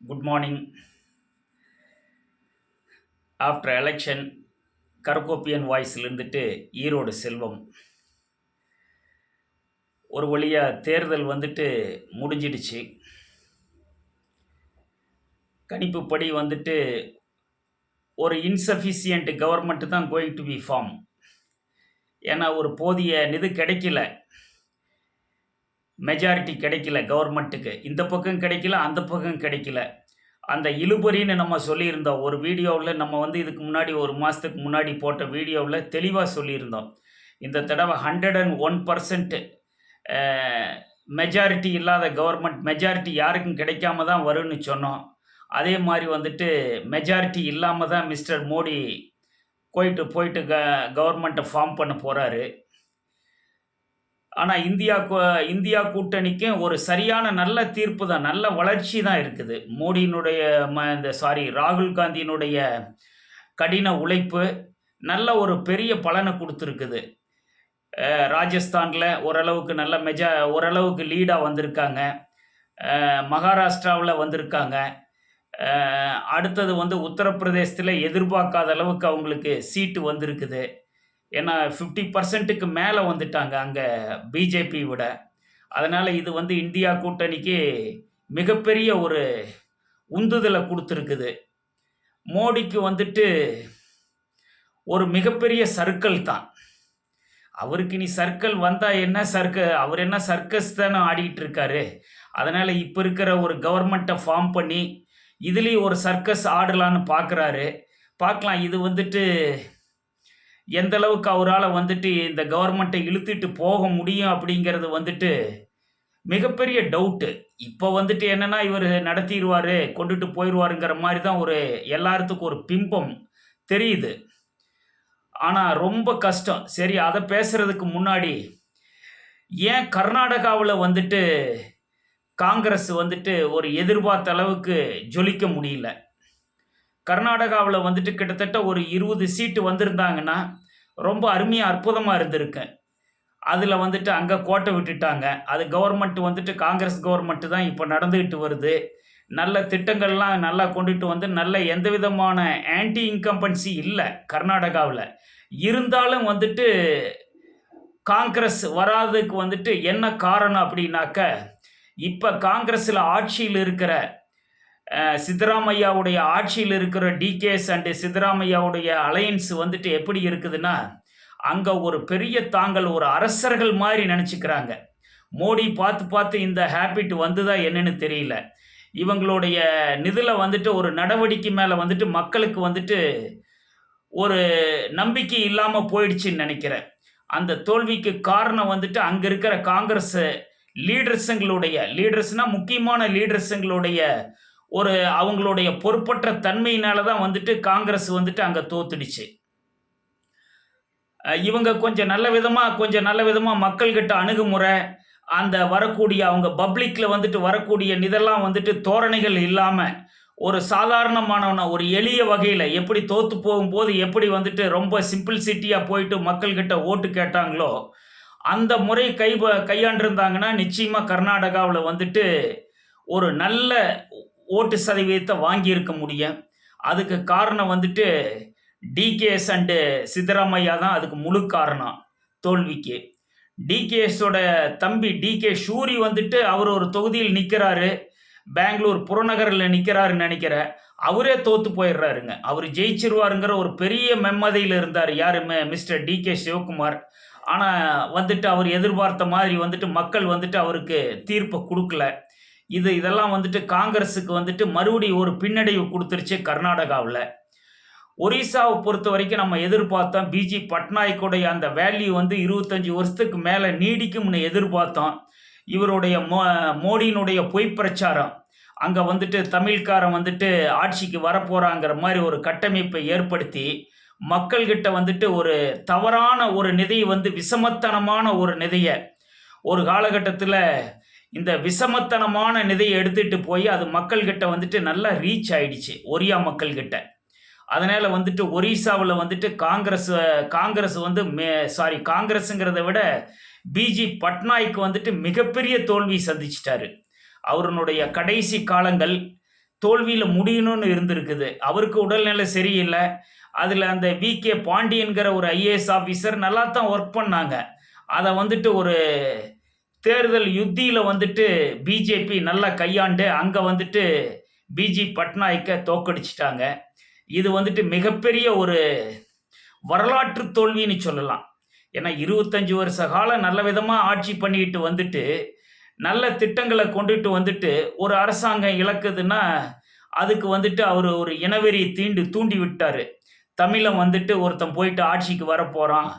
Good morning after election கரகோப்பியன் வாய்ஸில் இருந்துட்டு ஈரோடு செல்வம். ஒரு வழியாக தேர்தல் வந்துட்டு முடிஞ்சிடுச்சு. கணிப்புப்படி வந்துட்டு ஒரு இன்சஃபிஷியன்ட் கவர்மெண்ட் தான் கோயிங் டு பி ஃபார்ம் ஏன்னா ஒரு போதிய நிதி கிடைக்கல. மெஜாரிட்டி கிடைக்கல கவர்மெண்ட்டுக்கு இந்த பக்கம் கிடைக்கல அந்த பக்கம் கிடைக்கல. அந்த இழுபறின்னு நம்ம சொல்லியிருந்தோம். ஒரு வீடியோவில் நம்ம வந்து இதுக்கு முன்னாடி ஒரு மாதத்துக்கு முன்னாடி போட்ட வீடியோவில் தெளிவாக சொல்லியிருந்தோம். இந்த தடவை hundred and one percent majority இல்லாத கவர்மெண்ட் மெஜாரிட்டி யாருக்கும் கிடைக்காம தான் வரும்னு சொன்னோம். அதே மாதிரி வந்துட்டு மெஜாரிட்டி இல்லாமல் தான் மிஸ்டர் மோடி போயிட்டு போயிட்டு க கவர்மெண்ட்டை ஃபார்ம் பண்ண போகிறாரு ஆனால் இந்தியா இந்தியா கூட்டணிக்கும் ஒரு சரியான நல்ல தீர்ப்பு தான் நல்ல வளர்ச்சி தான் இருக்குது. மோடியினுடைய ம இந்த சாரி ராகுல் காந்தியினுடைய கடின உழைப்பு நல்ல ஒரு பெரிய பலனை கொடுத்துருக்குது. ராஜஸ்தானில் ஓரளவுக்கு நல்ல மெஜா ஓரளவுக்கு லீடாக வந்திருக்காங்க. மகாராஷ்டிராவில் வந்திருக்காங்க. அடுத்தது வந்து உத்தரப்பிரதேசத்தில் எதிர்பார்க்காத அளவுக்கு அவங்களுக்கு சீட்டு வந்திருக்குது. ஏன்னா ஃபிஃப்டி பர்சன்ட்டுக்கு மேலே வந்துட்டாங்க அங்கே பிஜேபி விட. அதனால் இது வந்து இந்தியா கூட்டணிக்கு மிகப்பெரிய ஒரு உந்துதலை கொடுத்துருக்குது. மோடிக்கு வந்துட்டு ஒரு மிகப்பெரிய சர்க்கிள் தான். அவருக்கு இனி சர்க்கிள் வந்தால் என்ன சர்க்க அவர் என்ன சர்க்கஸ் தானே ஆடிக்கிட்டு இருக்காரு. அதனால் இப்போ இருக்கிற ஒரு கவர்மெண்ட்டை ஃபார்ம் பண்ணி இதுலேயும் ஒரு சர்க்கஸ் ஆடலான்னு பார்க்குறாரு பார்க்கலாம் இது வந்துட்டு எந்த அளவுக்கு அவரால் வந்துட்டு இந்த கவர்மெண்ட்டை இழுத்துட்டு போக முடியும் அப்படிங்கிறது வந்துட்டு மிகப்பெரிய டவுட்டு இப்போ வந்துட்டு என்னென்னா இவர் நடத்திடுவார் கொண்டுட்டு போயிடுவாருங்கிற மாதிரி தான் ஒரு எல்லாத்துக்கும் ஒரு பிம்பம் தெரியுது. ஆனால் ரொம்ப கஷ்டம். சரி அதை பேசுகிறதுக்கு முன்னாடி ஏன் கர்நாடகாவில் வந்துட்டு காங்கிரஸ் வந்துட்டு ஒரு எதிர்பார்த்த அளவுக்கு ஜொலிக்க முடியல? கர்நாடகாவில் வந்துட்டு கிட்டத்தட்ட ஒரு இருபது சீட்டு வந்திருந்தாங்கன்னா ரொம்ப அருமையாக அற்புதமாக இருந்திருக்கு. அதில் வந்துட்டு அங்கே கோட்டை விட்டுட்டாங்க. அது கவர்மெண்ட் வந்துட்டு காங்கிரஸ் கவர்மெண்ட்டு தான் இப்போ நடந்துக்கிட்டு வருது. நல்ல திட்டங்கள்லாம் நல்லா கொண்டுட்டு வந்து நல்ல எந்த விதமான ஆன்டி இன்கம்பன்சி இல்லை கர்நாடகாவில். இருந்தாலும் வந்துட்டு காங்கிரஸ் வராததுக்கு வந்துட்டு என்ன காரணம் அப்படின்னாக்க இப்போ காங்கிரஸில் ஆட்சியில் இருக்கிற சித்தராமையாவுடைய ஆட்சியில் இருக்கிற டிகேஸ் அண்டு சித்தராமையாவுடைய அலையன்ஸ் வந்துட்டு எப்படி இருக்குதுன்னா அங்கே ஒரு பெரிய தாங்கள் ஒரு அரசர்கள் மாதிரி நினச்சிக்கிறாங்க. மோடி பார்த்து பார்த்து இந்த ஹேபிட் வந்துதா என்னன்னு தெரியல. இவங்களுடைய நிதில் வந்துட்டு ஒரு நடவடிக்கை மேலே வந்துட்டு மக்களுக்கு வந்துட்டு ஒரு நம்பிக்கை இல்லாமல் போயிடுச்சுன்னு நினைக்கிறேன். அந்த தோல்விக்கு காரணம் வந்துட்டு அங்கே இருக்கிற காங்கிரஸ் லீடர்ஸுங்களுடைய லீடர்ஸ்னால் முக்கியமான லீடர்ஸுங்களுடைய ஒரு அவங்களுடைய பொறுப்பற்ற தன்மையினால தான் வந்துட்டு காங்கிரஸ் வந்துட்டு அங்கே தோத்துடுச்சு. இவங்க கொஞ்சம் நல்ல விதமாக கொஞ்சம் நல்ல விதமாக மக்கள்கிட்ட அணுகுமுறை அந்த வரக்கூடிய அவங்க பப்ளிக்கில் வந்துட்டு வரக்கூடிய இதெல்லாம் வந்துட்டு தோரணைகள் இல்லாமல் ஒரு சாதாரணமான ஒரு எளிய வகையில் எப்படி தோற்று போகும்போது எப்படி வந்துட்டு ரொம்ப சிம்பிள் சிட்டியாக போயிட்டு மக்கள்கிட்ட ஓட்டு கேட்டாங்களோ அந்த முறை கை கையாண்டிருந்தாங்கன்னா நிச்சயமாக கர்நாடகாவில் வந்துட்டு ஒரு நல்ல ஓட்டு சதவீதத்தை வாங்கியிருக்க முடியும். அதுக்கு காரணம் வந்துட்டு டிகேஎஸ் அண்டு சித்தராமையா தான் அதுக்கு முழு காரணம் தோல்விக்கு. டிகேஎஸோட தம்பி டிகே ஷூரி வந்துட்டு அவர் ஒரு தொகுதியில் நிற்கிறாரு பெங்களூர் புறநகரில் நிற்கிறாருன்னு நினைக்கிறேன். அவரே தோத்து போயிடுறாருங்க. அவர் ஜெயிச்சிருவாருங்கிற ஒரு பெரிய மெம்மதையில் இருந்தார் யாருமே மிஸ்டர் டிகே சிவகுமார். ஆனால் வந்துட்டு அவர் எதிர்பார்த்த மாதிரி வந்துட்டு மக்கள் வந்துட்டு அவருக்கு தீர்ப்பை கொடுக்கல. இது இதெல்லாம் வந்துட்டு காங்கிரஸுக்கு வந்துட்டு மறுபடியும் ஒரு பின்னடைவு கொடுத்துருச்சு கர்நாடகாவில். ஒரிசாவை பொறுத்த வரைக்கும் நம்ம எதிர்பார்த்தோம். பிஜி பட்நாயக்குடைய அந்த வேல்யூ வந்து இருபத்தஞ்சி வருஷத்துக்கு மேலே நீடிக்கும்னு எதிர்பார்த்தோம். இவருடைய மோ மோடியினுடைய பொய் பிரச்சாரம். அங்கே வந்துட்டு தமிழ்காரன் வந்துட்டு ஆட்சிக்கு வரப்போகிறாங்கிற மாதிரி ஒரு கட்டமைப்பை ஏற்படுத்தி மக்கள்கிட்ட வந்துட்டு ஒரு தவறான ஒரு நிதியை வந்து விசமத்தனமான ஒரு நிதியை ஒரு காலகட்டத்தில் இந்த விஷமத்தனமான நிதியை எடுத்துகிட்டு போய் அது மக்கள்கிட்ட வந்துட்டு நல்லா ரீச் ஆயிடுச்சு ஒரியா மக்கள்கிட்ட. அதனால் வந்துட்டு ஒரிசாவில் வந்துட்டு காங்கிரஸ் காங்கிரஸ் வந்து மே சாரி காங்கிரஸுங்கிறத விட பிஜி பட்நாய்க்கு வந்துட்டு மிகப்பெரிய தோல்வி சந்திச்சிட்டாரு. அவருடைய கடைசி காலங்கள் தோல்வியில் முடியணும்னு இருந்திருக்குது. அவருக்கு உடல்நிலை சரியில்லை. அதில் அந்த வி கே பாண்டியன்கிற ஒரு ஐஏஎஸ் ஆஃபீஸர் நல்லா தான் ஒர்க் பண்ணாங்க. அதை வந்துட்டு ஒரு தேர்தல் யுத்தியில் வந்துட்டு பிஜேபி நல்லா கையாண்டு அங்கே வந்துட்டு பிஜி பட்நாயக்கை தோக்கடிச்சிட்டாங்க. இது வந்துட்டு மிகப்பெரிய ஒரு வரலாற்று தோல்வின்னு சொல்லலாம். ஏன்னா இருபத்தஞ்சி வருஷ காலம் நல்ல விதமாக ஆட்சி பண்ணிக்கிட்டு வந்துட்டு நல்ல திட்டங்களை கொண்டுட்டு வந்துட்டு ஒரு அரசாங்கம் இழக்குதுன்னா அதுக்கு வந்துட்டு அவர் ஒரு இனவெறி தீண்டு தூண்டி விட்டார் தமிழன் வந்துட்டு ஒருத்தன் போயிட்டு ஆட்சிக்கு வர போகிறான்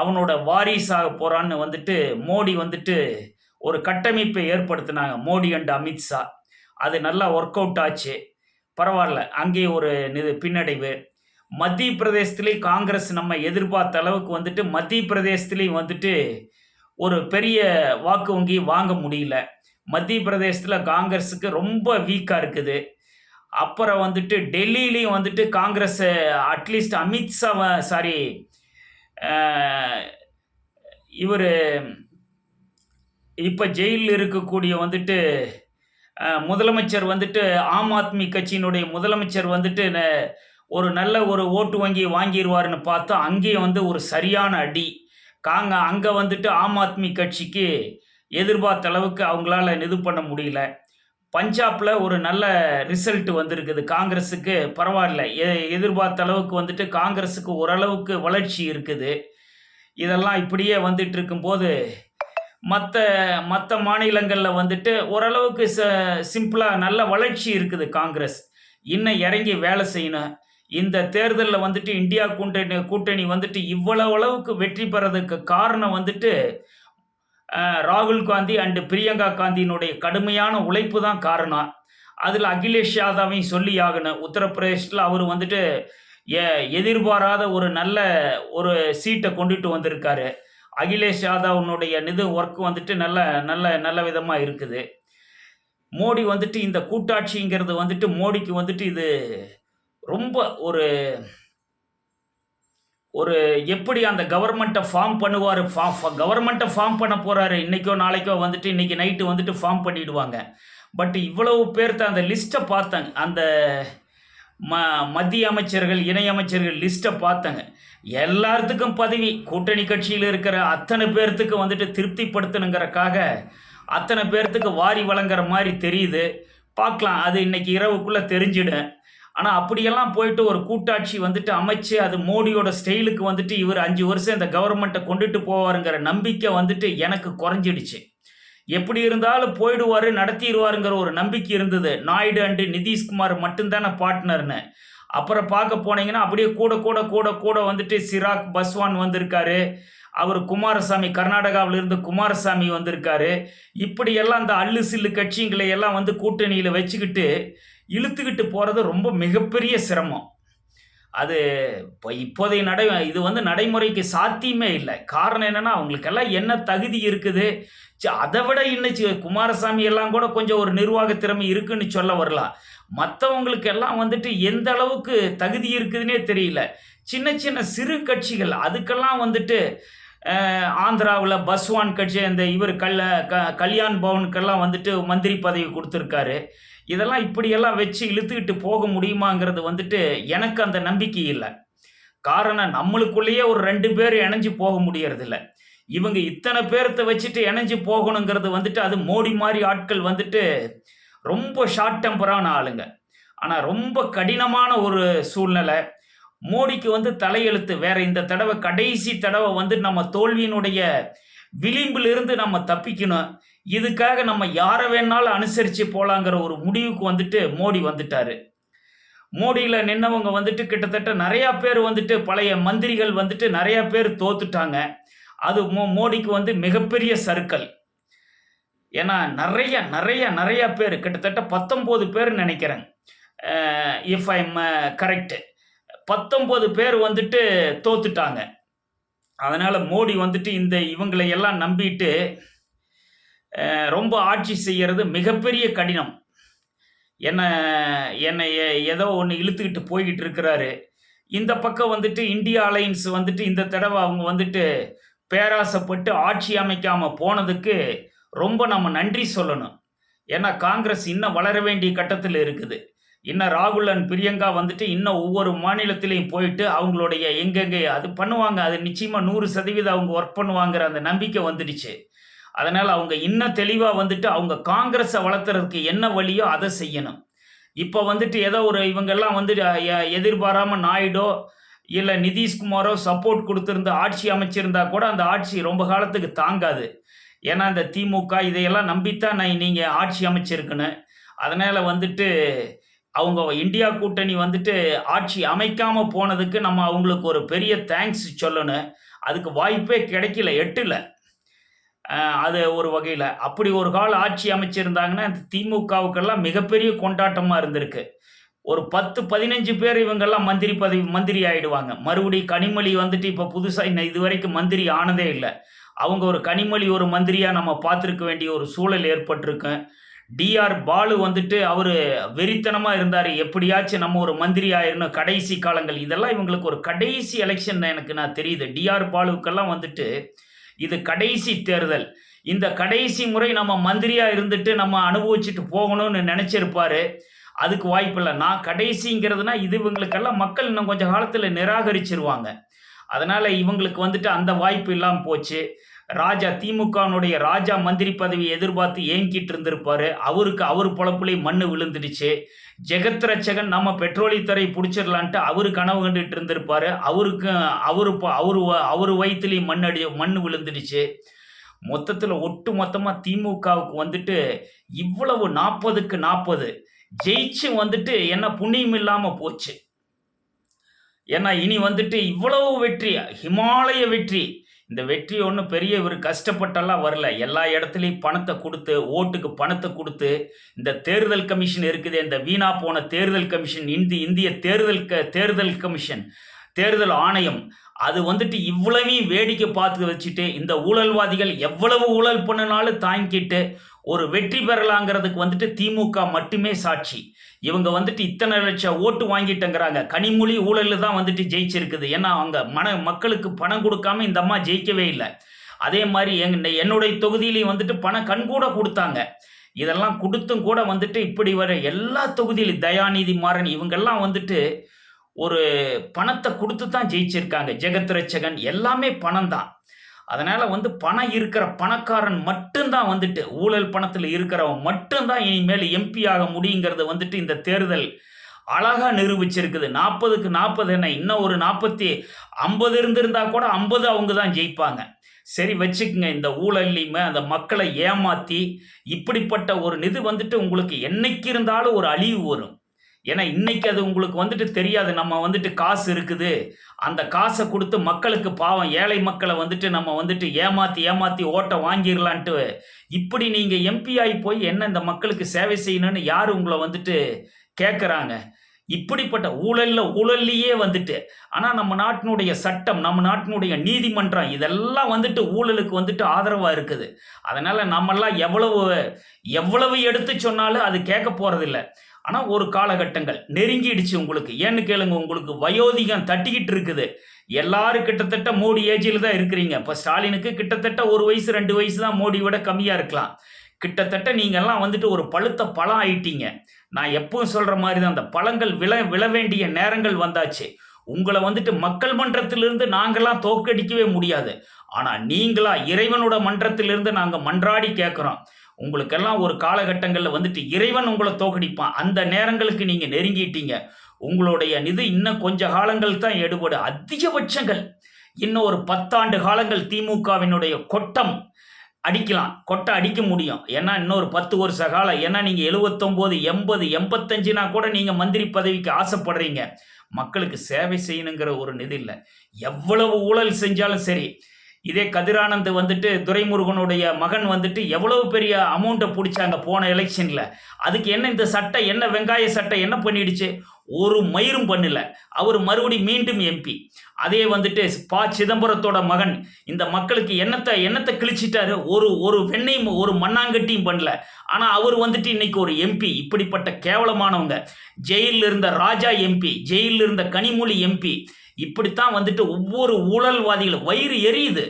அவனோட வாரிசாக போகிறான்னு வந்துட்டு மோடி வந்துட்டு ஒரு கட்டமைப்பை ஏற்படுத்தினாங்க. மோடி அண்ட் அமித்ஷா அது நல்லா ஒர்க் அவுட் ஆச்சு. பரவாயில்ல. அங்கே ஒரு இது பின்னடைவு. மத்திய பிரதேசத்துலேயும் காங்கிரஸ் நம்ம எதிர்பார்த்த அளவுக்கு வந்துட்டு மத்திய பிரதேசத்துலேயும் வந்துட்டு ஒரு பெரிய வாக்கு வங்கி வாங்க முடியல. மத்திய பிரதேசத்தில் காங்கிரஸுக்கு ரொம்ப வீக்காக இருக்குது. அப்புறம் வந்துட்டு டெல்லியிலையும் வந்துட்டு காங்கிரஸ் அட்லீஸ்ட் அமித்ஷா சாரி இவர் இப்போ ஜெயிலில் இருக்கக்கூடிய வந்துட்டு முதலமைச்சர் வந்துட்டு ஆம் ஆத்மி கட்சியினுடைய முதலமைச்சர் வந்துட்டு ஒரு நல்ல ஒரு ஓட்டு வங்கி வாங்கிடுவாருன்னு பார்த்தா அங்கேயும் வந்து ஒரு சரியான அடி. காங்க அங்கே வந்துட்டு ஆம் ஆத்மி கட்சிக்கு எதிர்பார்த்த அளவுக்கு அவங்களால இது பண்ண முடியல. பஞ்சாப்ல ஒரு நல்ல ரிசல்ட் வந்திருக்குது. காங்கிரஸுக்கு பரவாயில்ல. எ- எதிர்பார்த்த அளவுக்கு வந்துட்டு காங்கிரஸுக்கு ஓரளவுக்கு வளர்ச்சி இருக்குது. இதெல்லாம் இப்படியே வந்துட்டு இருக்கும்போது மற்ற மற்ற மாநிலங்களில் வந்துட்டு ஓரளவுக்கு ச சிம்பிளாக நல்ல வளர்ச்சி இருக்குது காங்கிரஸ். இன்னும் இறங்கி வேலை செய்யணும். இந்த தேர்தலில் வந்துட்டு இந்தியா கூட்டணி கூட்டணி வந்துட்டு இவ்வளவு அளவுக்கு வெற்றி பெறதுக்கு காரணம் வந்துட்டு ராகுல் காந்தி அண்டு பிரியங்கா காந்தியினுடைய கடுமையான உழைப்பு தான் காரணம். அதில் அகிலேஷ் யாதவையும் சொல்லி ஆகணும். உத்தரப்பிரதேசத்தில் அவர் வந்துட்டு எதிர்பாராத ஒரு நல்ல ஒரு சீட்டை கொண்டுட்டு வந்திருக்காரு. அகிலேஷ் யாதவனுடைய நிது ஒர்க் வந்துட்டு நல்ல நல்ல நல்ல விதமாக இருக்குது. மோடி வந்துட்டு இந்த கூட்டாட்சிங்கிறது வந்துட்டு மோடிக்கு வந்துட்டு இது ரொம்ப ஒரு ஒரு எப்படி அந்த கவர்மெண்ட்டை ஃபார்ம் பண்ணுவார்? ஃபா கவர்மெண்ட்டை ஃபார்ம் பண்ண போகிறாரு இன்றைக்கோ நாளைக்கோ வந்துட்டு இன்றைக்கி நைட்டு வந்துட்டு ஃபார்ம் பண்ணிவிடுவாங்க பட் இவ்வளவு பேர்த்த அந்த லிஸ்ட்டை பார்த்தேங்க. அந்த ம மத்திய அமைச்சர்கள் இணையமைச்சர்கள் லிஸ்ட்டை பார்த்தேங்க. எல்லாத்துக்கும் பதவி. கூட்டணி கட்சியில் இருக்கிற அத்தனை பேர்த்துக்கு வந்துட்டு திருப்திப்படுத்தணுங்கிறக்காக அத்தனை பேர்த்துக்கு வாரி வழங்குற மாதிரி தெரியுது. பார்க்கலாம். அது இன்னைக்கு இரவுக்குள்ளே தெரிஞ்சிடும். ஆனால் அப்படியெல்லாம் போயிட்டு ஒரு கூட்டாட்சி வந்துட்டு அமைச்சு அது மோடியோட ஸ்டைலுக்கு வந்துட்டு இவர் அஞ்சு வருஷம் இந்த கவர்மெண்ட்டை கொண்டுட்டு போவாருங்கிற நம்பிக்கை வந்துட்டு எனக்கு குறைஞ்சிடுச்சு. எப்படி இருந்தாலும் போயிடுவாரு நடத்திடுவாருங்கிற ஒரு நம்பிக்கை இருந்தது. நாயுடு அண்டு நிதிஷ்குமார் மட்டும்தானே பார்ட்னர்னு அப்புறம் பார்க்க போனீங்கன்னா அப்படியே கூட கூட கூட கூட வந்துட்டு சிராக் பஸ்வான் வந்திருக்காரு. அவர் குமாரசாமி கர்நாடகாவில் இருந்து குமாரசாமி வந்திருக்காரு. இப்படியெல்லாம் அந்த அள்ளு சில்லு கட்சிங்களை எல்லாம் வந்து கூட்டணியில் வச்சுக்கிட்டு இழுத்துக்கிட்டு போகிறது ரொம்ப மிகப்பெரிய சிரமம். அது இப்போ இப்போதைய நடை இது வந்து நடைமுறைக்கு சாத்தியமே இல்லை. காரணம் என்னன்னா அவங்களுக்கெல்லாம் என்ன தகுதி இருக்குது? ச்ச, அதை விட இன்னும் குமாரசாமி எல்லாம் கூட கொஞ்சம் ஒரு நிர்வாக திறமை இருக்குன்னு சொல்ல வரலாம். மற்றவங்களுக்கு எல்லாம் வந்துட்டு எந்த அளவுக்கு தகுதி இருக்குதுன்னே தெரியல. சின்ன சின்ன சிறு கட்சிகள் அதுக்கெல்லாம் வந்துட்டு ஆந்திராவில் பஸ்வான் கட்சி அந்த இவர் கல்ல க கல்யாண் பவனுக்கெல்லாம் வந்துட்டு மந்திரி பதவி கொடுத்துருக்காரு. இதெல்லாம் இப்படியெல்லாம் வச்சு இழுத்துக்கிட்டு போக முடியுமாங்கிறது வந்துட்டு எனக்கு அந்த நம்பிக்கை இல்லை. காரணம் நம்மளுக்குள்ளேயே ஒரு ரெண்டு பேர் இணைஞ்சு போக முடியறதில்ல. இவங்க இத்தனை பேர்த்த வச்சுட்டு இணைஞ்சு போகணுங்கிறது வந்துட்டு அது மோடி மாதிரி ஆட்கள் வந்துட்டு ரொம்ப ஷார்ட் டெம்பரான ஆளுங்க. ஆனால் ரொம்ப கடினமான ஒரு சூழ்நிலை. மோடிக்கு வந்து தலையெழுத்து வேற இந்த தடவை கடைசி தடவை வந்து நம்ம தோல்வியினுடைய விளிம்பிலிருந்து நம்ம தப்பிக்கணும். இதுக்காக நம்ம யாரை வேணாலும் அனுசரித்து போகலாங்கிற ஒரு முடிவுக்கு வந்துட்டு மோடி வந்துட்டாரு. மோடியில் நின்னவங்க வந்துட்டு கிட்டத்தட்ட நிறையா பேர் வந்துட்டு பழைய மந்திரிகள் வந்துட்டு நிறையா பேர் தோத்துட்டாங்க. அது மோ மோடிக்கு வந்து மிகப்பெரிய சர்க்கல் ஏன்னா நிறைய நிறைய நிறையா பேர் கிட்டத்தட்ட பத்தொம்போது பேர் நினைக்கிறேன். இஃப் ஐம் கரெக்டு பத்தொம்போது பேர் வந்துட்டு தோத்துட்டாங்க. அதனால் மோடி வந்துட்டு இந்த இவங்களை எல்லாம் நம்பிட்டு ரொம்ப ஆட்சி செய்கிறது மிகப்பெரிய கடினம். என்னை என்னை எ- ஏதோ ஒன்று இழுத்துக்கிட்டு போய்கிட்டு இருக்கிறாரு. இந்த பக்கம் வந்துட்டு இந்தியா அலையன்ஸ் வந்துட்டு இந்த தடவை அவங்க வந்துட்டு பேராசைப்பட்டு ஆட்சி அமைக்காமல் போனதுக்கு ரொம்ப நம்ம நன்றி சொல்லணும். ஏன்னா காங்கிரஸ் இன்னும் வளர வேண்டிய கட்டத்தில் இருக்குது. இன்னும் ராகுல் அண்ட் பிரியங்கா வந்துட்டு இன்னும் ஒவ்வொரு மாநிலத்திலையும் போயிட்டு அவங்களுடைய எங்கெங்கே அது பண்ணுவாங்க. அது நிச்சயமாக நூறு சதவீதம் அவங்க ஒர்க் பண்ணுவாங்கிற அந்த நம்பிக்கை வந்துடுச்சு. அதனால் அவங்க இன்னும் தெளிவாக வந்துட்டு அவங்க காங்கிரஸை வளர்த்துறதுக்கு என்ன வழியோ அதை செய்யணும். இப்போ வந்துட்டு ஏதோ ஒரு இவங்கெல்லாம் வந்து எதிர்பாராமல் நாயுடோ இல்லை நிதிஷ்குமாரோ சப்போர்ட் கொடுத்துருந்து ஆட்சி அமைச்சிருந்தா கூட அந்த ஆட்சி ரொம்ப காலத்துக்கு தாங்காது. ஏன்னா இந்த திமுக இதையெல்லாம் நம்பித்தான் நான் நீங்கள் ஆட்சி அமைச்சிருக்கணும். அதனால் வந்துட்டு அவங்க இந்தியா கூட்டணி வந்துட்டு ஆட்சி அமைக்காம போனதுக்கு நம்ம அவங்களுக்கு ஒரு பெரிய தேங்க்ஸ் சொல்லணும். அதுக்கு வாய்ப்பே கிடைக்கல எட்டில். அது ஒரு வகையில். அப்படி ஒரு கால ஆட்சி அமைச்சிருந்தாங்கன்னா திமுகவுக்கெல்லாம் மிகப்பெரிய கொண்டாட்டமாக இருந்திருக்கு. ஒரு பத்து பதினஞ்சு பேர் இவங்கெல்லாம் மந்திரி பதவி மந்திரி ஆகிடுவாங்க மறுபடியும் கனிமொழி வந்துட்டு இப்போ புதுசாக இன்னும் இது வரைக்கும் மந்திரி ஆனதே இல்லை. அவங்க ஒரு கனிமொழி ஒரு மந்திரியாக நம்ம பார்த்துருக்க வேண்டிய ஒரு சூழல் ஏற்பட்டிருக்கும் டிஆர் பாலு வந்துட்டு அவர் வெறித்தனமாக இருந்தார். எப்படியாச்சும் நம்ம ஒரு மந்திரி ஆயிரணும் கடைசி காலங்கள் இதெல்லாம் இவங்களுக்கு ஒரு கடைசி எலெக்ஷன் எனக்கு நான் தெரியுது. டிஆர் பாலுக்கெல்லாம் வந்துட்டு இது கடைசி தேர்தல். இந்த கடைசி முறை நம்ம மந்திரியாக இருந்துட்டு நம்ம அனுபவிச்சுட்டு போகணும்னு நினச்சிருப்பார். அதுக்கு வாய்ப்பில்லை நான் கடைசிங்கிறதுனா இது இவங்களுக்கெல்லாம் மக்கள் இன்னும் கொஞ்சம் காலத்தில் நிராகரிச்சிருவாங்க. அதனால் இவங்களுக்கு வந்துட்டு அந்த வாய்ப்பு இல்லாமல் போச்சு. ராஜா திமுகனுடைய ராஜா மந்திரி பதவி எதிர்பார்த்து ஏங்கிட்டு இருந்திருப்பாரு அவருக்கு அவர் பொழப்புலேயே மண்ணு விழுந்துடுச்சு. ஜெகத்ரட்சகன் நம்ம பெட்ரோலியத்துறை பிடிச்சிடலான்ட்டு அவரு கனவு கண்டுட்டு இருந்திருப்பாரு அவருக்கு அவரு ப- அவரு வ- அவரு மண் அடி மண் விழுந்துடுச்சு. மொத்தத்தில் ஒட்டு மொத்தமாக திமுகவுக்கு வந்துட்டு இவ்வளவு நாற்பதுக்கு நாற்பது ஜெயிச்சு வந்துட்டு என்ன புண்ணியம் இல்லாமல் போச்சு. ஏன்னா இனி வந்துட்டு இவ்வளவு வெற்றி ஹிமாலய வெற்றி இந்த வெற்றி ஒன்றும் பெரிய இவர் கஷ்டப்பட்டெல்லாம் வரல. எல்லா இடத்துலையும் பணத்தை கொடுத்து ஓட்டுக்கு பணத்தை கொடுத்து இந்த தேர்தல் கமிஷன் இருக்குது இந்த வீணா போன தேர்தல் கமிஷன் இந்தி இந்திய தேர்தல் க தேர்தல் கமிஷன் தேர்தல் ஆணையம் அது வந்துட்டு இவ்வளவையும் வேடிக்கை பார்த்து வச்சுட்டு இந்த ஊழல்வாதிகள் எவ்வளவு ஊழல் பண்ணினாலும் தாங்கிட்டு ஒரு வெற்றி பெறலாங்கிறதுக்கு வந்துட்டு திமுக மட்டுமே சாட்சி. இவங்க வந்துட்டு இத்தனை லட்சம் ஓட்டு வாங்கிட்டேங்கிறாங்க. கனிமொழி ஊழலில் தான் வந்துட்டு ஜெயிச்சிருக்குது. ஏன்னா அவங்க மன மக்களுக்கு பணம் கொடுக்காம இந்த அம்மா ஜெயிக்கவே இல்லை. அதே மாதிரி எங் என்னுடைய தொகுதியிலையும் வந்துட்டு பணம் கண்கூட கொடுத்தாங்க. இதெல்லாம் கொடுத்தும் கூட வந்துட்டு இப்படி வர எல்லா தொகுதியிலும் தயாநிதி மாறன் இவங்கெல்லாம் வந்துட்டு ஒரு பணத்தை கொடுத்து தான் ஜெயிச்சிருக்காங்க. ஜெகத் ரட்சகன் எல்லாமே பணம் தான் அதனால் வந்து பணம் இருக்கிற பணக்காரன் மட்டும்தான் வந்துட்டு ஊழல் பணத்தில் இருக்கிறவன் மட்டும்தான் இனிமேல் எம்பி ஆக முடியுங்கிறது வந்துட்டு இந்த தேர்தல் அழகாக நிரூபிச்சிருக்குது. நாற்பதுக்கு நாற்பது என்ன இன்னும் ஒரு நாற்பத்தி ஐம்பது இருந்திருந்தா கூட ஐம்பது அவங்க தான் ஜெயிப்பாங்க. சரி வச்சுக்குங்க. இந்த ஊழல்லையுமே அந்த மக்களை ஏமாற்றி இப்படிப்பட்ட ஒரு நிதி வந்துட்டு உங்களுக்கு என்னைக்கு இருந்தாலும் ஒரு அழிவு வரும். ஏன்னா இன்னைக்கு அது உங்களுக்கு வந்துட்டு தெரியாது. நம்ம வந்துட்டு காசு இருக்குது. அந்த காசை கொடுத்து மக்களுக்கு பாவம். ஏழை மக்களை வந்துட்டு நம்ம வந்துட்டு ஏமாத்தி ஏமாத்தி ஓட்டை வாங்கிடலான்ட்டு இப்படி நீங்க எம்பி ஆகி போய் என்ன இந்த மக்களுக்கு சேவை செய்யணும்னு யார் உங்களை வந்துட்டு கேட்குறாங்க இப்படிப்பட்ட ஊழல்ல ஊழல்லையே வந்துட்டு. ஆனால் நம்ம நாட்டினுடைய சட்டம் நம்ம நாட்டினுடைய நீதிமன்றம் இதெல்லாம் வந்துட்டு ஊழலுக்கு வந்துட்டு ஆதரவாக இருக்குது. அதனால நம்மெல்லாம் எவ்வளவு எவ்வளவு எடுத்து சொன்னாலும் அது கேட்க போகிறதில்ல ஆனால் ஒரு காலகட்டங்கள் நெருங்கிடுச்சு உங்களுக்கு. ஏன்னு கேளுங்க உங்களுக்கு வயோதிகம் தட்டிக்கிட்டு இருக்குது. எல்லாரும் கிட்டத்தட்ட மோடி ஏஜில் தான் இருக்கிறீங்க. இப்போ ஸ்டாலினுக்கு கிட்டத்தட்ட ஒரு வயசு ரெண்டு வயசு தான் மோடி விட கம்மியாக இருக்கலாம். கிட்டத்தட்ட நீங்கள்லாம் வந்துட்டு ஒரு பழுத்த பழம் ஆயிட்டீங்க. நான் எப்பவும் சொல்கிற மாதிரி தான் அந்த பழங்கள் விழ விழ வேண்டிய நேரங்கள் வந்தாச்சு. உங்களை வந்துட்டு மக்கள் மன்றத்திலிருந்து நாங்களாம் தோற்கடிக்கவே முடியாது. ஆனால் நீங்களா இறைவனோட மன்றத்திலிருந்து நாங்கள் மன்றாடி கேட்குறோம் உங்களுக்கெல்லாம் ஒரு காலகட்டங்களில் வந்துட்டு இறைவன் உங்களை தோக்கடிப்பான். அந்த நேரங்களுக்கு நீங்கள் நெருங்கிட்டீங்க. உங்களுடைய நிதி இன்னும் கொஞ்ச காலங்கள் தான் எடுபடும் அதிகபட்சங்கள். இன்னும் ஒரு பத்தாண்டு காலங்கள் திமுகவினுடைய கொட்டம் அடிக்கலாம். கொட்டை அடிக்க முடியும். ஏன்னா இன்னொரு பத்து வருஷ காலம். ஏன்னா நீங்கள் எழுபத்தொம்போது எண்பது எண்பத்தஞ்சுனா கூட நீங்கள் மந்திரி பதவிக்கு ஆசைப்படுறீங்க. மக்களுக்கு சேவை செய்யணுங்கிற ஒரு நிதி இல்லை எவ்வளவு ஊழல் செஞ்சாலும் சரி இதே கதிரானந்த் வந்துட்டு துரைமுருகனுடைய மகன் வந்துட்டு எவ்வளவு பெரிய அமௌண்ட்டை பிடிச்சாங்க போன எலெக்ஷனில் அதுக்கு என்ன இந்த சட்டை என்ன வெங்காய சட்டை என்ன பண்ணிடுச்சு? ஒரு மயிரும் பண்ணல. அவர் மறுபடி மீண்டும் எம்பி அதே வந்துட்டு ப சிதம்பரத்தோட மகன் இந்த மக்களுக்கு என்னத்தை என்னத்தை கிழிச்சிட்டாரு? ஒரு ஒரு வெண்ணையும் ஒரு மண்ணாங்கட்டியும் பண்ணல. ஆனால் அவர் வந்துட்டு இன்னைக்கு ஒரு எம்பி இப்படிப்பட்ட கேவலமானவங்க. ஜெயிலில் இருந்த ராஜா எம்பி ஜெயிலில் இருந்த கனிமொழி எம்பி இப்படித்தான் வந்துட்டு ஒவ்வொரு ஊழல்வாதிகள் வயிறு எரியுது.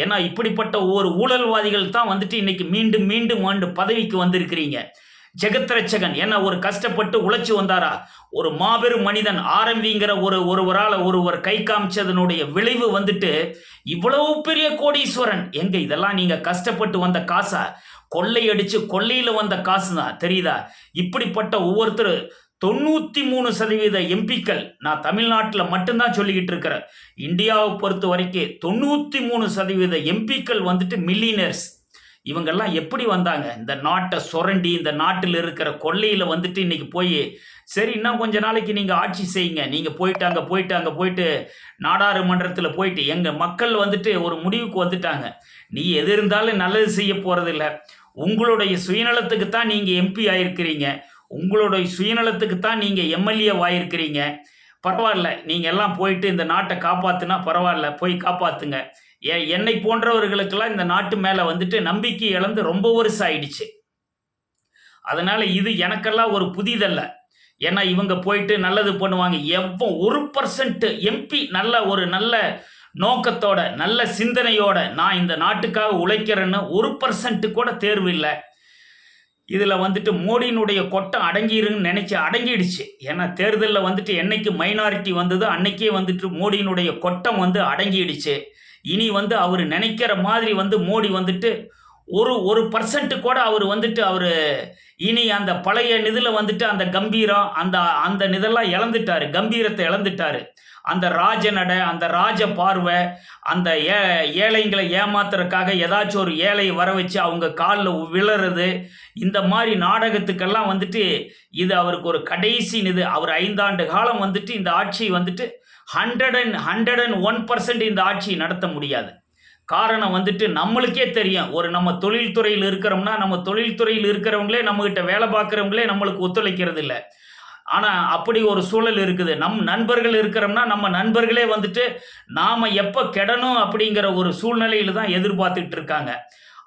ஏன்னா இப்படிப்பட்ட ஒவ்வொரு ஊழல்வாதிகள் தான் வந்துட்டு இன்னைக்கு மீண்டும் மீண்டும் ஆண்டு பதவிக்கு வந்திருக்கிறீங்க. ஜெகத்ரட்சகன் என்ன ஒரு கஷ்டப்பட்டு உழைச்சி வந்தாரா? ஒரு மாபெரும் மனிதன் ஆரம்பிங்கிற ஒரு ஒருவரால் ஒருவர் கை காமிச்சதனுடைய விளைவு வந்துட்டு இவ்வளவு பெரிய கோடீஸ்வரன். எங்க இதெல்லாம் நீங்க கஷ்டப்பட்டு வந்த காசா? கொள்ளையடிச்சு கொள்ளையில வந்த காசு தான் தெரியுதா? இப்படிப்பட்ட ஒவ்வொருத்தர் தொண்ணூற்றி மூணு சதவீத எம்பிக்கள் நான் தமிழ்நாட்டில் மட்டும்தான் சொல்லிக்கிட்டு இருக்கிறேன். இந்தியாவை பொறுத்த வரைக்கும் தொண்ணூற்றி மூணு சதவீத எம்பிக்கள் வந்துட்டு மில்லியனர்ஸ் இவங்கெல்லாம் எப்படி வந்தாங்க? இந்த நாட்டை சுரண்டி இந்த நாட்டில் இருக்கிற கொள்ளையில் வந்துட்டு இன்றைக்கி போய் சரி இன்னும் கொஞ்ச நாளைக்கு நீங்கள் ஆட்சி செய்யுங்க. நீங்கள் போயிட்டு அங்கே போயிட்டு அங்கே போயிட்டு நாடாளுமன்றத்தில் போயிட்டு எங்கள் மக்கள் வந்துட்டு ஒரு முடிவுக்கு வந்துட்டாங்க. நீ எது இருந்தாலும் நல்லது செய்ய போகிறதில்ல உங்களுடைய சுயநலத்துக்கு தான் நீங்கள் எம்பி ஆயிருக்கிறீங்க. உங்களுடைய சுயநலத்துக்கு தான் நீங்கள் எம்எல்ஏ வாயிருக்கிறீங்க. பரவாயில்ல நீங்கள் எல்லாம் போயிட்டு இந்த நாட்டை காப்பாத்துனா பரவாயில்ல போய் காப்பாத்துங்க. ஏ என்னை போன்றவர்களுக்கெல்லாம் இந்த நாட்டு மேலே வந்துட்டு நம்பிக்கை இழந்து ரொம்ப வருஷம் ஆயிடுச்சு அதனால் இது எனக்கெல்லாம் ஒரு புதிதல்ல. ஏன்னா இவங்க போயிட்டு நல்லது பண்ணுவாங்க. எவ்வளோ ஒரு பர்சன்ட் எம்பி நல்ல ஒரு நல்ல நோக்கத்தோட நல்ல சிந்தனையோட நான் இந்த நாட்டுக்காக உழைக்கிறேன்னு ஒரு பர்சன்ட்டு கூட தேர்வு இல்லை. இதில் வந்துட்டு மோடியினுடைய கொட்டம் அடங்கிருன்னு நினச்சி அடங்கிடுச்சு. ஏன்னா தேர்தலில் வந்துட்டு என்னைக்கு மைனாரிட்டி வந்ததோ அன்னைக்கே வந்துட்டு மோடியினுடைய கொட்டம் வந்து அடங்கிடுச்சு. இனி வந்து அவர் நினைக்கிற மாதிரி வந்து மோடி வந்துட்டு ஒரு ஒரு பர்சன்ட் கூட அவர் வந்துட்டு அவர் இனி அந்த பழைய நிதில் வந்துட்டு அந்த கம்பீரம் அந்த அந்த நிதெல்லாம் இழந்துட்டாரு கம்பீரத்தை இழந்துட்டாரு. அந்த ராஜ நட அந்த ராஜ பார்வை அந்த ஏ ஏழைங்களை ஏமாத்துறதுக்காக ஏதாச்சும் ஒரு ஏழையை வர வச்சு அவங்க காலில் விழறது இந்த மாதிரி நாடகத்துக்கெல்லாம் வந்துட்டு இது அவருக்கு ஒரு கடைசி இது அவர் ஐந்தாண்டு காலம் வந்துட்டு இந்த ஆட்சி வந்துட்டு hundred and hundred and one percent இந்த ஆட்சியை நடத்த முடியாது. காரணம் வந்துட்டு நம்மளுக்கே தெரியும். ஒரு நம்ம தொழில்துறையில் இருக்கிறோம்னா நம்ம தொழில்துறையில் இருக்கிறவங்களே நம்மகிட்ட வேலை பார்க்குறவங்களே நம்மளுக்கு ஒத்துழைக்கிறது இல்லை ஆனால் அப்படி ஒரு சூழல் இருக்குது. நம் நண்பர்கள் இருக்கிறோம்னா நம்ம நண்பர்களே வந்துட்டு நாம் எப்போ கெடணும் அப்படிங்கிற ஒரு சூழ்நிலையில் தான் எதிர்பார்த்துக்கிட்டு இருக்காங்க.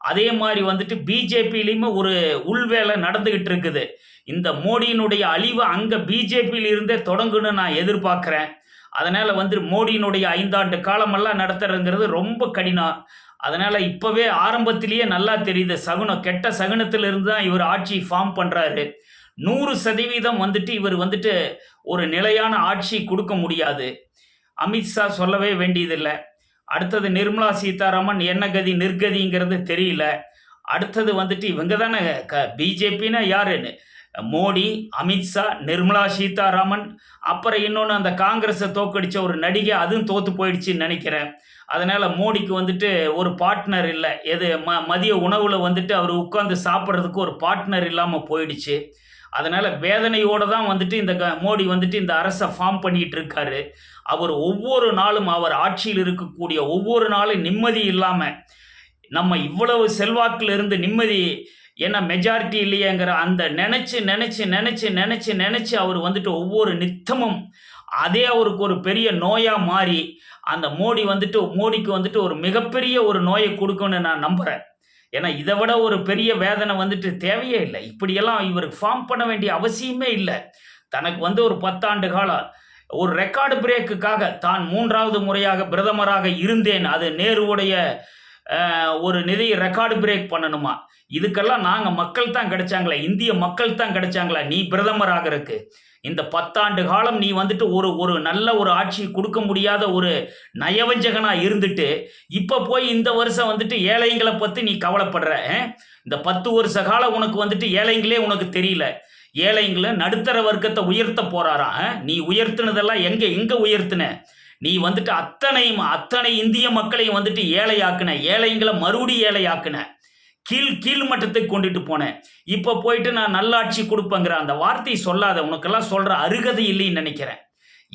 அதே மாதிரி வந்துட்டு பிஜேபியிலையுமே ஒரு உள்வேலை நடந்துக்கிட்டு இருக்குது. இந்த மோடியினுடைய அழிவு அங்கே பிஜேபியில் இருந்தே தொடங்குன்னு நான் எதிர்பார்க்குறேன். அதனால் வந்து மோடியினுடைய ஐந்தாண்டு காலமெல்லாம் நடத்துறதுங்கிறது ரொம்ப கடினம். அதனால் இப்போவே ஆரம்பத்திலேயே நல்லா தெரியுது. சகுனம் கெட்ட சகுனத்திலிருந்து தான் இவர் ஆட்சி ஃபார்ம் பண்ணுறாரு நூறு சதவீதம் வந்துட்டு இவர் வந்துட்டு ஒரு நிலையான ஆட்சி கொடுக்க முடியாது. அமித்ஷா சொல்லவே வேண்டியதில்லை. அடுத்தது நிர்மலா சீதாராமன் என்ன கதி நிர்கதிங்கிறது தெரியல. அடுத்தது வந்துட்டு இவங்க தானே க பிஜேபின்னா யாருன்னு? மோடி அமித்ஷா நிர்மலா சீதாராமன் அப்புறம் இன்னொன்று அந்த காங்கிரஸை தோக்கடித்த ஒரு நடிகை அதுவும் தோற்று போயிடுச்சுன்னு நினைக்கிறேன். அதனால் மோடிக்கு வந்துட்டு ஒரு பார்ட்னர் இல்லை. எது ம மதிய உணவில் வந்துட்டு அவர் உட்காந்து சாப்பிட்றதுக்கு ஒரு பார்ட்னர் இல்லாமல் போயிடுச்சு. அதனால் வேதனையோடு தான் வந்துட்டு இந்த க மோடி வந்துட்டு இந்த அரசை ஃபார்ம் பண்ணிகிட்டு இருக்காரு. அவர் ஒவ்வொரு நாளும் அவர் ஆட்சியில் இருக்கக்கூடிய ஒவ்வொரு நாளும் நிம்மதி இல்லாமல் நம்ம இவ்வளவு செல்வாக்கில் இருந்து நிம்மதி ஏன்னா மெஜாரிட்டி இல்லையேங்கிற அந்த நினச்சி நினச்சி நினச்சி நினச்சி நினச்சி அவர் வந்துட்டு ஒவ்வொரு நித்தமும் அதே அவருக்கு ஒரு பெரிய நோயாக மாறி அந்த மோடி வந்துட்டு மோடிக்கு வந்துட்டு ஒரு மிகப்பெரிய ஒரு நோயை கொடுக்கும்னு நான் நம்புகிறேன் ஏன்னா இதை விட ஒரு பெரிய வேதனை வந்துட்டு தேவையே இல்லை. இப்படியெல்லாம் இவருக்கு ஃபார்ம் பண்ண வேண்டிய அவசியமே இல்லை. தனக்கு வந்து ஒரு பத்தாண்டு காலம் ஒரு ரெக்கார்டு பிரேக்குக்காக தான் மூன்றாவது முறையாக பிரதமராக இருந்தேன். அது நேருவுடைய ஒரு நிதி ரெக்கார்டு பிரேக் பண்ணணுமா? இதுக்கெல்லாம் நாங்கள் மக்கள் தான் கிடைச்சாங்களே இந்திய மக்கள் தான் கிடைச்சாங்களா நீ பிரதமர் ஆகிறதுக்கு இந்த பத்தாண்டு காலம் நீ வந்துட்டு ஒரு ஒரு நல்ல ஒரு ஆட்சி கொடுக்க முடியாத ஒரு நயவஞ்சகனாக இருந்துட்டு இப்போ போய் இந்த வருஷம் வந்துட்டு ஏழைங்களை பற்றி நீ கவலைப்படுற இந்த பத்து வருஷ காலம் உனக்கு வந்துட்டு ஏழைங்களே உனக்கு தெரியல. ஏழைங்களை நடுத்தர வர்க்கத்தை உயர்த்த போறாராம் நீ உயர்த்தினதெல்லாம் எங்கே எங்கே உயர்த்தின? நீ வந்துட்டு அத்தனையும் அத்தனை இந்திய மக்களையும் வந்துட்டு ஏழையாக்குன ஏழைங்களை மறுபடியும் ஏழையாக்குன. கீழ் கீழ் மட்டத்தை கொண்டுட்டு போனேன். இப்போ போயிட்டு நான் நல்லாட்சி கொடுப்பேங்கிற அந்த வார்த்தையை சொல்லாத உனக்கெல்லாம் சொல்கிற அருகதை இல்லைன்னு நினைக்கிறேன்.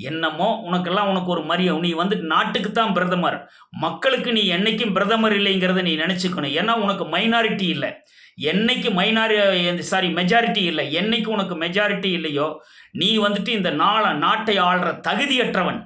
என்னமோ உனக்கெல்லாம் உனக்கு ஒரு மரியம் நீ வந்துட்டு நாட்டுக்கு தான் பிரதமர். மக்களுக்கு நீ என்னைக்கும் பிரதமர் இல்லைங்கிறத நீ நினச்சிக்கணும். ஏன்னா உனக்கு மைனாரிட்டி இல்லை. என்னைக்கு மைனாரி சாரி மெஜாரிட்டி இல்லை. என்னைக்கு உனக்கு மெஜாரிட்டி இல்லையோ நீ வந்துட்டு இந்த நாளை நாட்டை ஆள்ற தகுதியற்றவன்.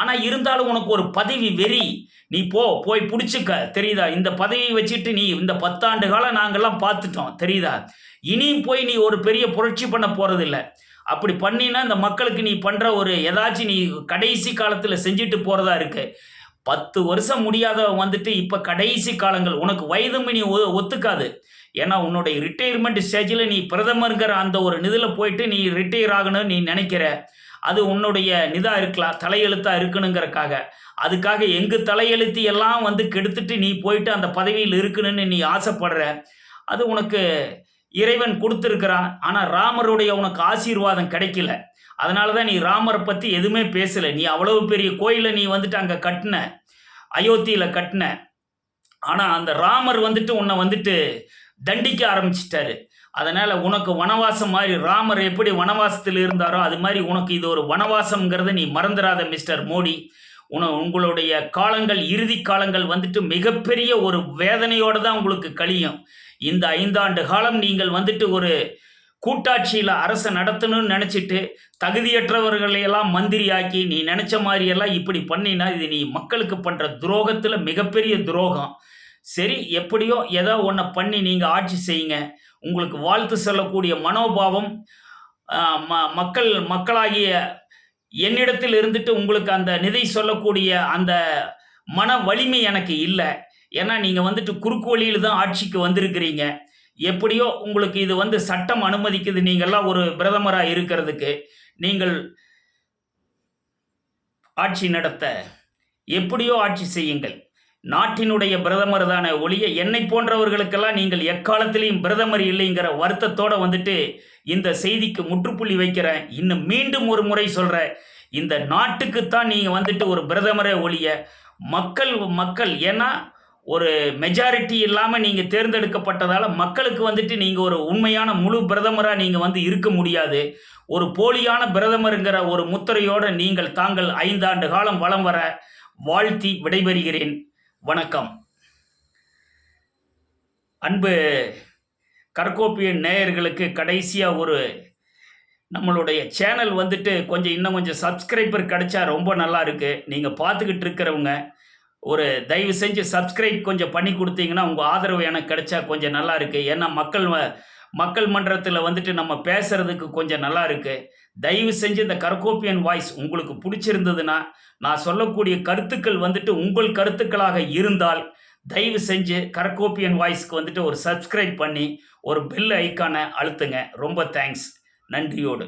ஆனால் இருந்தாலும் உனக்கு ஒரு பதவி வெறி நீ போ போய் பிடிச்சிக்க. தெரியுதா? இந்த பதவியை வச்சுட்டு நீ இந்த பத்தாண்டு காலம் நாங்கள்லாம் பார்த்துட்டோம். தெரியுதா? இனியும் போய் நீ ஒரு பெரிய புரட்சி பண்ண போகிறதில்ல அப்படி பண்ணினா இந்த மக்களுக்கு நீ பண்ணுற ஒரு ஏதாச்சும் நீ கடைசி காலத்தில் செஞ்சுட்டு போகிறதா இருக்கு. பத்து வருஷம் முடியாத வந்துட்டு இப்போ கடைசி காலங்கள். உனக்கு வயதும் நீ ஒ- ஒத்துக்காது. ஏன்னா உன்னுடைய ரிட்டையர்மெண்ட் ஸ்டேஜில் நீ பிரதமருங்கிற அந்த ஒரு நிதியில் போயிட்டு நீ ரிட்டையர் ஆகணும்னு நீ நினைக்கிற. அது உன்னுடைய நிதாக இருக்கலாம் தலையெழுத்தாக இருக்கணுங்கிறக்காக. அதுக்காக எங்கு தலையெழுத்து எல்லாம் வந்து கெடுத்துட்டு நீ போயிட்டு அந்த பதவியில் இருக்கணும்னு நீ ஆசைப்படுற அது உனக்கு இறைவன் கொடுத்துருக்கிறான் ஆனால் ராமருடைய உனக்கு ஆசீர்வாதம் கிடைக்கல. அதனால தான் நீ ராமரை பற்றி எதுவுமே பேசலை. நீ அவ்வளவு பெரிய கோயிலை நீ வந்துட்டு அங்கே கட்டின அயோத்தியில் கட்டின. ஆனால் அந்த ராமர் வந்துட்டு உன்னை வந்துட்டு தண்டிக்க ஆரம்பிச்சிட்டாரு. அதனால் உனக்கு வனவாசம் மாதிரி ராமர் எப்படி வனவாசத்தில் இருந்தாரோ அது மாதிரி உனக்கு இது ஒரு வனவாசம்ங்கிறத நீ மறந்துடாத மிஸ்டர் மோடி. உன உங்களுடைய காலங்கள் இறுதி காலங்கள் வந்துட்டு மிகப்பெரிய ஒரு வேதனையோடு தான் உங்களுக்கு கழியும். இந்த ஐந்தாண்டு காலம் நீங்கள் வந்துட்டு ஒரு கூட்டாட்சியில் அரசை நடத்தணும்னு நினச்சிட்டு தகுதியற்றவர்களையெல்லாம் மந்திரியாக்கி நீ நினச்ச மாதிரியெல்லாம் இப்படி பண்ணினா இது நீ மக்களுக்கு பண்ணுற துரோகத்தில் மிகப்பெரிய துரோகம். சரி எப்படியோ ஏதோ ஒன்றை பண்ணி நீங்கள் ஆட்சி செய்யுங்க. உங்களுக்கு வாழ்த்து சொல்லக்கூடிய மனோபாவம் ம மக்கள் மக்களாகிய என்னிடத்தில் இருந்துட்டு உங்களுக்கு அந்த நிதி சொல்லக்கூடிய அந்த மன வலிமை எனக்கு இல்லை. ஏன்னா நீங்கள் வந்துட்டு குறுக்கு வழியில் தான் ஆட்சிக்கு வந்திருக்கிறீங்க. எப்படியோ உங்களுக்கு இது வந்து சட்டம் அனுமதிக்குது. நீங்கள்லாம் ஒரு பிரதமராக இருக்கிறதுக்கு நீங்கள் ஆட்சி நடத்த எப்படியோ ஆட்சி செய்யுங்கள். நாட்டினுடைய பிரதமர் தானே ஒழிய என்னை போன்றவர்களுக்கெல்லாம் நீங்கள் எக்காலத்திலையும் பிரதமர் இல்லைங்கிற வருத்தத்தோடு வந்துட்டு இந்த செய்திக்கு முற்றுப்புள்ளி வைக்கிறேன். இன்னும் மீண்டும் ஒரு முறை சொல்கிறேன் இந்த நாட்டுக்குத்தான் நீங்கள் வந்துட்டு ஒரு பிரதமரே ஒழிய மக்கள் மக்கள் ஏன்னா ஒரு மெஜாரிட்டி இல்லாமல் நீங்கள் தேர்ந்தெடுக்கப்பட்டதால் மக்களுக்கு வந்துட்டு நீங்கள் ஒரு உண்மையான முழு பிரதமராக நீங்கள் வந்து இருக்க முடியாது. ஒரு போலியான பிரதமருங்கிற ஒரு முத்திரையோடு நீங்கள் தாங்கள் ஐந்தாண்டு காலம் வலம் வர வாழ்த்தி விடைபெறுகிறேன். வணக்கம். அன்பு கற்கோப்பியன் நேயர்களுக்கு கடைசியாக ஒரு நம்மளுடைய சேனல் வந்துட்டு கொஞ்சம் இன்னும் கொஞ்சம் சப்ஸ்கிரைபர் கிடைச்சா ரொம்ப நல்லா இருக்கு. நீங்கள் பார்த்துக்கிட்டு இருக்கிறவங்க ஒரு தயவு செஞ்சு சப்ஸ்கிரைப் கொஞ்சம் பண்ணி கொடுத்தீங்கன்னா உங்கள் ஆதரவு எனக்கு கிடைச்சா கொஞ்சம் நல்லா இருக்குது ஏன்னா மக்கள் வ- மக்கள் மன்றத்தில் வந்துட்டு நம்ம பேசுகிறதுக்கு கொஞ்சம் நல்லா இருக்குது தயவு செஞ்சு இந்த கரகோப்பியன் வாய்ஸ் உங்களுக்கு பிடிச்சிருந்ததுன்னா நான் சொல்லக்கூடிய கருத்துக்கள் வந்துட்டு உங்கள் கருத்துக்களாக இருந்தால் தயவு செஞ்சு கரகோப்பியன் வாய்ஸ்க்கு வந்துட்டு ஒரு சப்ஸ்கிரைப் பண்ணி ஒரு பெல் ஐக்கானை அழுத்துங்க. ரொம்ப தேங்க்ஸ் நன்றியோடு.